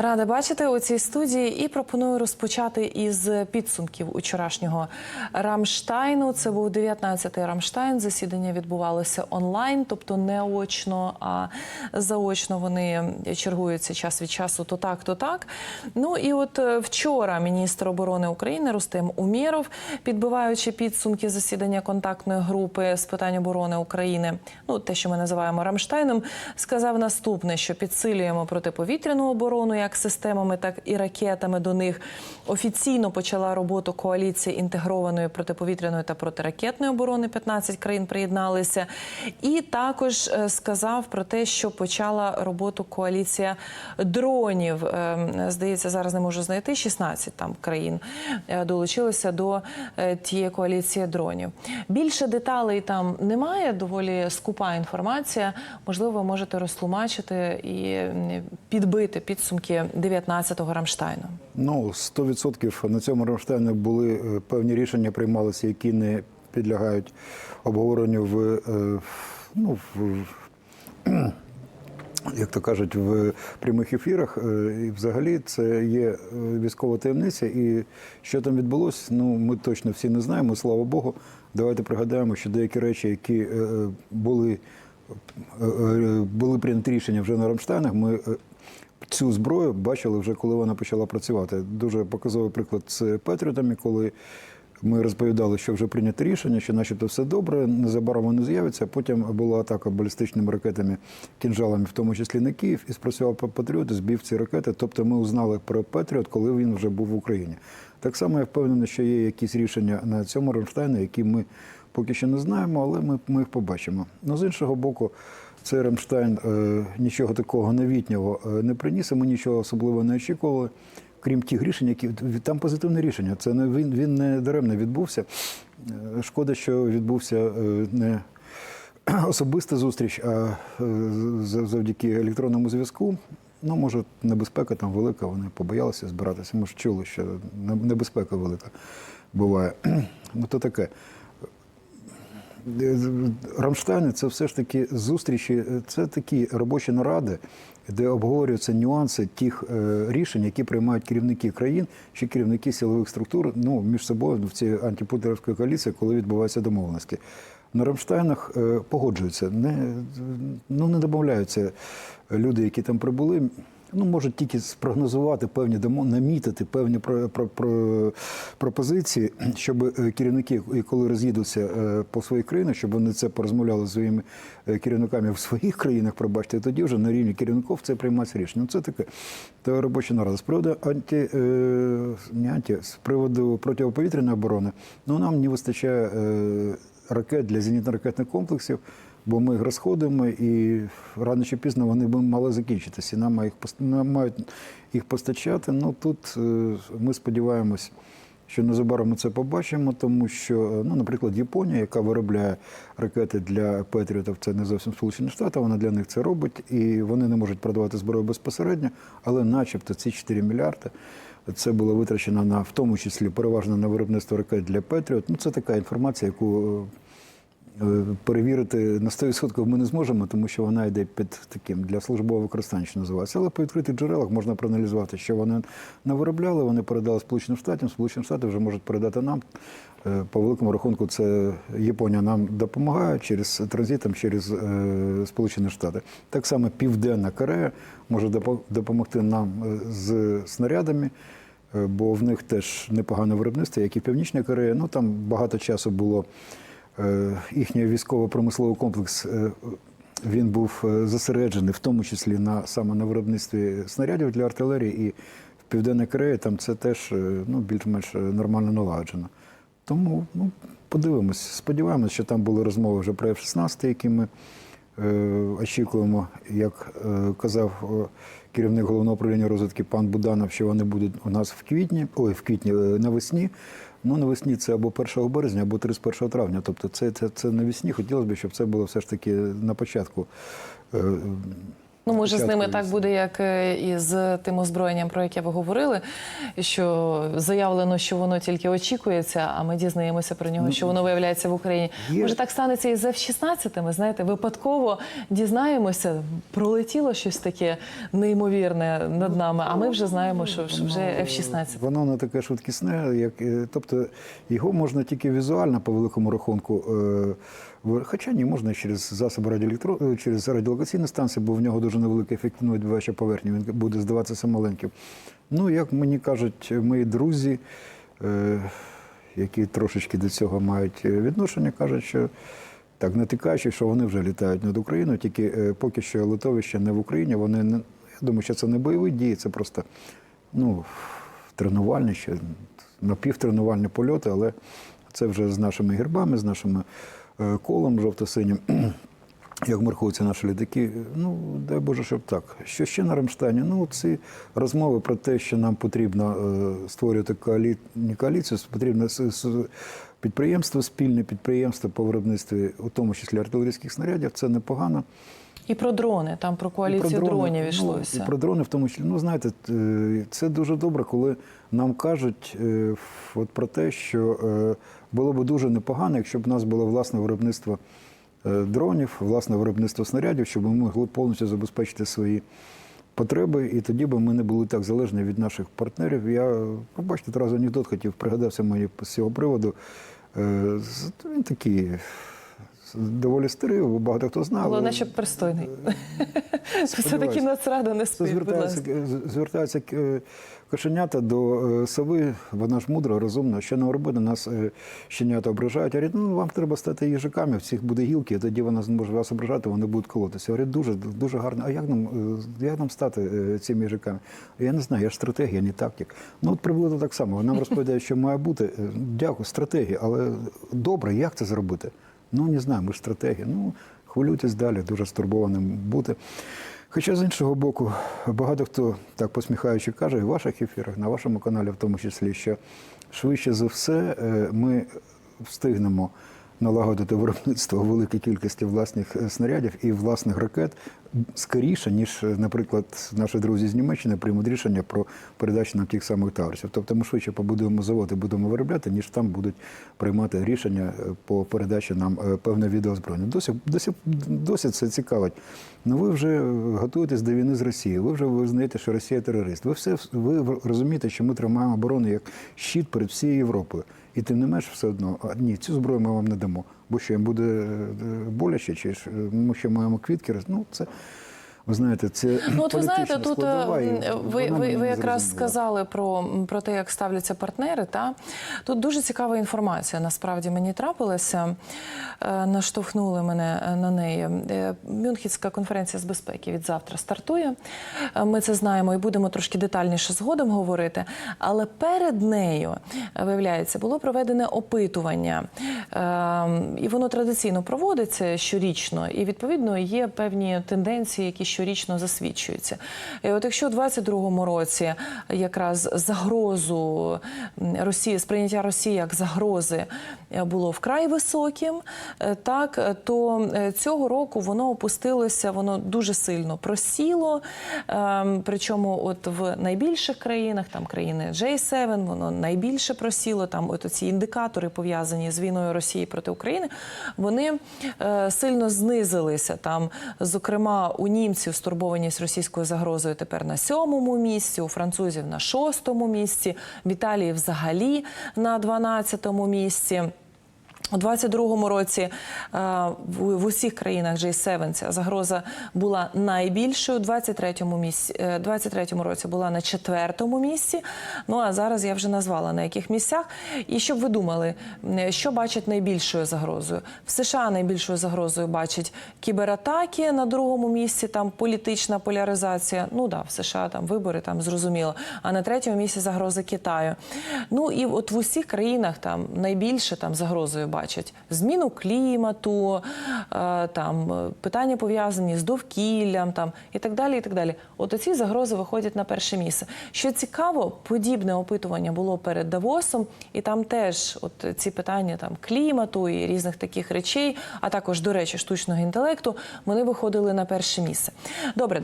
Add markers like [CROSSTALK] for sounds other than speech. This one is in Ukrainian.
Рада бачити у цій студії і пропоную розпочати із підсумків учорашнього Рамштайну. Це був 19-й Рамштайн. Засідання відбувалося онлайн, тобто не очно, а заочно вони чергуються час від часу то так, то так. Ну і от е, вчора міністр оборони України Рустем Умєров, підбиваючи підсумки засідання контактної групи з питань оборони України, ну те, що ми називаємо Рамштайном, сказав наступне: що підсилюємо протиповітряну оборону як системами, так і ракетами до них. Офіційно почала роботу коаліція інтегрованої протиповітряної та протиракетної оборони. 15 країн приєдналися, і також е, сказав про те, що почала роботу коаліція дронів. Е, Здається, зараз не можу знайти 16 там країн е, долучилися до е, тієї коаліції дронів. Більше деталей там немає. Доволі скупа інформація. Можливо, ви можете розтлумачити і підбити підсумки 19-го Рамштайну. Ну, 100% на цьому Рамштайні були е, певні рішення приймалися, які не підлягають обговоренню в, е, ну, в як то кажуть, в прямих ефірах. Е, І взагалі це є військова таємниця. І що там відбулося, ну ми точно всі не знаємо. Слава Богу. Давайте пригадаємо, що деякі речі, які були, були прийняті рішення вже на Рамштайнах, ми цю зброю бачили вже, коли вона почала працювати. Дуже показовий приклад з Петріотами, коли ми розповідали, що вже прийнято рішення, що начебто все добре, незабаром вони з'являться. Потім була атака балістичними ракетами, кінжалами, в тому числі на Київ, і спрацював Патріот, збив ці ракети. Тобто ми узнали про Петріот, коли він вже був в Україні. Так само я впевнений, що є якісь рішення на цьому Рамштайні, які ми поки що не знаємо, але ми, ми їх побачимо. Ну, з іншого боку, цей Рамштайн е, нічого такого новітнього е, не приніс, ми нічого особливо не очікували. Крім тих рішень, які там позитивне рішення. Це не він, він не даремно відбувся. Е, Шкода, що відбувся не [CLEARS THROAT] особиста зустріч, а завдяки електронному зв'язку. Ну, може, небезпека там велика, вони побоялися збиратися. Ми ж чули, що небезпека велика буває. [CLEARS THROAT] Ну, то таке. Рамштайни це все ж таки зустрічі, це такі робочі наради, де обговорюються нюанси тих е, рішень, які приймають керівники країн чи керівники силових структур ну, між собою в цій антипутерівській коаліції, коли відбуваються домовленості. На Рамштайнах е, погоджуються, не, ну, не домовляються люди, які там прибули. Ну, можуть тільки спрогнозувати певні намітити певні про, про, про, пропозиції, щоб е, керівники, коли роз'їдуться е, по своїх країнах, щоб вони це порозмовляли з своїми е, керівниками в своїх країнах, пробачте, тоді вже на рівні керівників це приймається рішення. Ну, це таке то робоча нарада. З приводу анті, не анті, з приводу протиповітряної оборони, ну нам не вистачає ракет для зенітно-ракетних комплексів бо ми їх розходимо, і рано чи пізно вони б мали закінчитися. Нам мають їх, постачати. Ну тут е, ми сподіваємось, що незабаром ми це побачимо, тому що, е, ну, наприклад, Японія, яка виробляє ракети для Петріотів, це не зовсім Сполучені Штати, вона для них це робить, і вони не можуть продавати зброю безпосередньо, але начебто ці 4 мільярди. Це було витрачено на в тому числі переважно на виробництво ракет для Петріот. Ну це така інформація, яку Е, Перевірити на 100% ми не зможемо, тому що вона йде під таким для службового використання, що називається. Але по відкритих джерелах можна проаналізувати, що вони навиробляли, вони передали Сполученим Штатам, Сполучені Штати вже можуть передати нам. Е, По великому рахунку, це Японія нам допомагає через транзитом через е, Сполучені Штати. Так само Південна Корея може допомогти нам е, з снарядами. е, Бо в них теж непогане виробництво, як і Північна Корея. Ну там багато часу було Е, їхній військово-промисловий комплекс е, він був е, зосереджений, в тому числі на саме на виробництві снарядів для артилерії, і в Південній Кореї там це теж е, ну, більш-менш е, нормально налагоджено. Тому ну, подивимось, сподіваємось, що там були розмови вже про F-16, які ми е, очікуємо, як е, казав е, керівник головного управління розвитки пан Буданов, що вони будуть у нас в квітні, ой, в квітні е, навесні. Ну, навесні це або 1 березня, або 31 травня. Тобто це, це, це навесні. Хотілося б, щоб це було все ж таки на початку е, Ну, може, з ними так буде, як е, і з тим озброєнням, про яке ви говорили, що заявлено, що воно тільки очікується, а ми дізнаємося про нього, що воно виявляється в Україні. Ну, Є- Може, так станеться і з F-16, ми знаєте, випадково дізнаємося, пролетіло щось таке неймовірне над нами, а ми вже знаємо, що, вже F-16. Воно не таке швидкісне, як е, тобто його можна тільки візуально по великому рахунку. Е, Хоча ні, можна через засоби радіоелектро... е, через радіолокаційні станції, бо в нього дуже невелика ефективна відбиваюча поверхня, він буде здаватися маленьким. Ну, як мені кажуть мої друзі, е, які трошечки до цього мають е, відношення, кажуть, що так натикаючи, що вони вже літають над Україною, тільки е, поки що литовище не в Україні. Вони не я думаю, що це не бойові дії, це просто ну, тренувальні ще напівтренувальні польоти, але це вже з нашими гербами, з нашими е, колом жовто-синім. [CLEARS THROAT] Як маркуються наші літаки, ну дай Боже, щоб так. Що ще на Рамштайні? Ну, ці розмови про те, що нам потрібно е, створювати коалі... не коаліцію, потрібно підприємство, спільне підприємство по виробництві, у тому числі артилерійських снарядів, це непогано. І про дрони, там про І коаліцію про дрони, дронів ну, і про дрони, в тому числі. Ну, знаєте, е, це дуже добре, коли нам кажуть е, от про те, що е, було б дуже непогано, якщо б у нас було власне виробництво дронів, власне виробництво снарядів, щоб ми могли повністю забезпечити свої потреби, і тоді б ми не були так залежні від наших партнерів. Я, побачите, одразу анекдот хотів, пригадався мені з цього приводу. Він такий. Доволі старий, багато хто знав. Головне, щоб пристойний. [LAUGHS] Все-таки нацрада не спить, будь звертаються, ласка. звертаються е, кошенята до е, сови, вона ж мудра, розумна. Що нам робити? Нас е, щенята ображають. Я Говорять, ну вам треба стати їжаками, в цих буде гілки, і тоді вона зможе вас ображати, вони будуть колотися. Говорять, дуже, дуже гарно. А як нам, е, як нам стати е, цими їжаками? Я не знаю, я ж стратегія, не тактик. Ну от приблизно так само. Нам розповідають, що має бути. Е, Дякую, стратегія, але добре, як це зробити? Ну не знаю, ми ж стратегії. Ну, хвилюйтесь далі, дуже стурбованим бути. Хоча з іншого боку, багато хто так посміхаючи каже, в ваших ефірах, на вашому каналі, в тому числі, що швидше за все е, ми встигнемо налагодити виробництво великої кількості власних е, снарядів і власних ракет скоріше, ніж, е, наприклад, наші друзі з Німеччини приймуть рішення про передачу нам тих самих таврісів. Тобто ми швидше побудуємо завод і будемо виробляти, ніж там будуть приймати рішення е, по передачі нам певне відеозброєння. Досі, досі, досі це цікавить. Ну ви вже готуєтесь до війни з Росією. Ви вже визнаєте, що Росія терорист. Ви все ви розумієте, що ми тримаємо оборону як щит перед всією Європою. І тим не менш, все одно, а, ні, цю зброю ми вам не дамо. Бо що їм буде е, боляче, чи ж е, ми ще маємо квітки. Ну, це ви знаєте, це Ну, от ви знаєте, тут е, ви, ви, ви якраз сказали про, про те, як ставляться партнери. Та тут дуже цікава інформація. Насправді мені трапилася, е, наштовхнули мене е, на неї. Мюнхенська конференція з безпеки від завтра стартує. Ми це знаємо і будемо трошки детальніше згодом говорити. Але перед нею виявляється, було проведене опитування, і воно традиційно проводиться щорічно, і відповідно є певні тенденції, які щорічно засвідчуються. І от якщо у 22-му році якраз загрозу Росії, сприйняття Росії як загрози е, було вкрай високим, е, так е, то цього року воно опустилося, воно дуже сильно просіло. Ем, Причому, от в найбільших країнах, там країни J7, воно найбільше просіло. Там от ці індикатори пов'язані з війною Росії проти України, вони сильно знизилися. Там, зокрема, у німців стурбованість російською загрозою тепер на сьомому місці, у французів на шостому місці, в Італії взагалі на 12-му місці. У 22-му році е, в, усіх країнах G7 ця загроза була найбільшою. У 23-му місці, е, 23-му році була на четвертому місці. Ну а зараз я вже назвала на яких місцях. І щоб ви думали, що бачать найбільшою загрозою? В США найбільшою загрозою бачать кібератаки на другому місці. Там політична поляризація. Ну да, в США там вибори, там зрозуміло. А на третьому місці загрози Китаю. Ну і от в усіх країнах там найбільше там загрозою бачать зміну клімату, е, там е, питання пов'язані з довкіллям, там і так далі. І так далі. От оці загрози виходять на перше місце. Що цікаво, подібне опитування було перед Давосом, і там теж от ці питання там клімату і різних таких речей, а також, до речі, штучного інтелекту, вони виходили на перше місце. Добре,